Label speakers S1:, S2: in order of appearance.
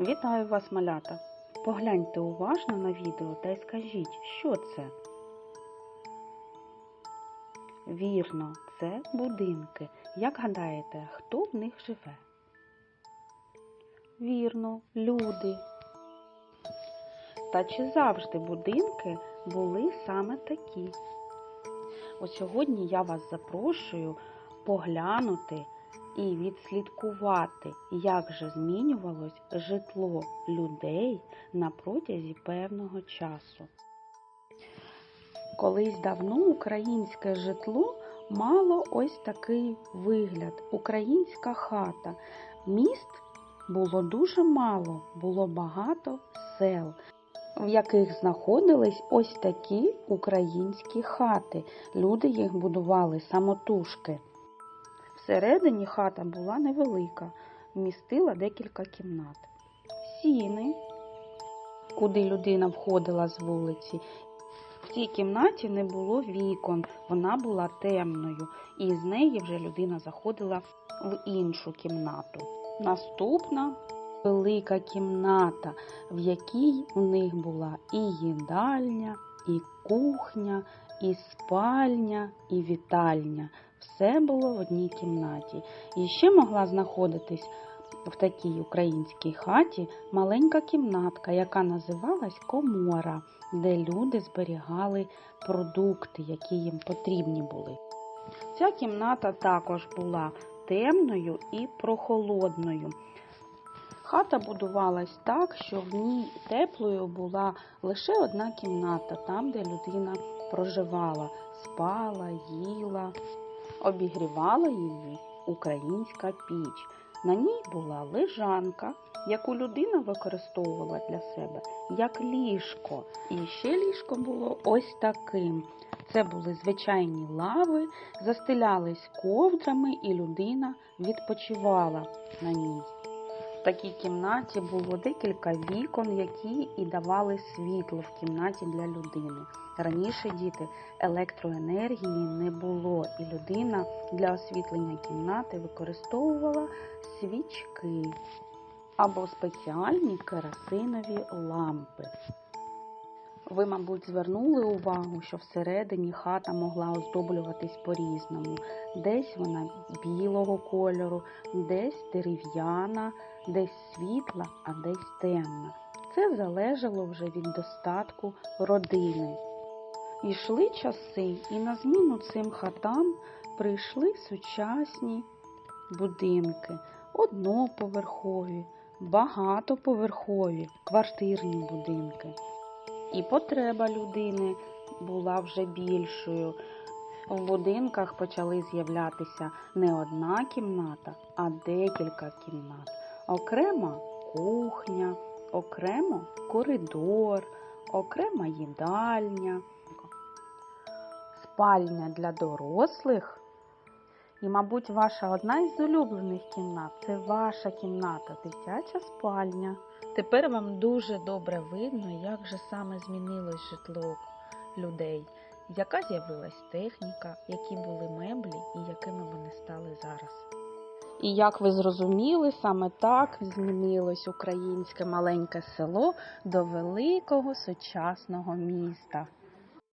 S1: Вітаю вас, малята! Погляньте уважно на відео та й скажіть, що це? Вірно, це будинки. Як гадаєте, хто в них живе? Вірно, люди. Та чи завжди будинки були саме такі? Ось сьогодні я вас запрошую поглянути і відслідкувати, як же змінювалось житло людей на протязі певного часу. Колись давно українське житло мало ось такий вигляд українська хата. Міст було дуже мало, було багато сел, в яких знаходились ось такі українські хати. Люди їх будували самотужки. Всередині хата була невелика, вмістила декілька кімнат. Сіни, куди людина входила з вулиці. В цій кімнаті не було вікон, вона була темною, і з неї вже людина заходила в іншу кімнату. Наступна велика кімната, в якій у них була і їдальня, і кухня, і спальня, і вітальня. Все було в одній кімнаті. І ще могла знаходитись в такій українській хаті маленька кімнатка, яка називалась комора, де люди зберігали продукти, які їм потрібні були. Ця кімната також була темною і прохолодною. Хата будувалась так, що в ній теплою була лише одна кімната, там, де людина проживала, спала, їла, обігрівала її українська піч. На ній була лежанка, яку людина використовувала для себе як ліжко. І ще ліжко було ось таким. Це були звичайні лави, застелялись ковдрами, і людина відпочивала на ній. В такій кімнаті було декілька вікон, які і давали світло в кімнаті для людини. Раніше діти електроенергії не було, і людина для освітлення кімнати використовувала свічки або спеціальні керосинові лампи. Ви, мабуть, звернули увагу, що всередині хата могла оздоблюватись по-різному. Десь вона білого кольору, десь дерев'яна, десь світла, а десь темна. Це залежало вже від достатку родини. Ішли часи, і на зміну цим хатам прийшли сучасні будинки, одноповерхові, багатоповерхові, квартирні будинки. І потреба людини була вже більшою. В будинках почали з'являтися не одна кімната, а декілька кімнат. Окрема кухня, окремо коридор, окрема їдальня, спальня для дорослих. І, мабуть, ваша одна із улюблених кімнат це ваша кімната, дитяча спальня.
S2: Тепер вам дуже добре видно, як же саме змінилось житло людей, яка з'явилась техніка, які були меблі і якими вони стали зараз.
S1: І як ви зрозуміли, саме так змінилось українське маленьке село до великого сучасного міста.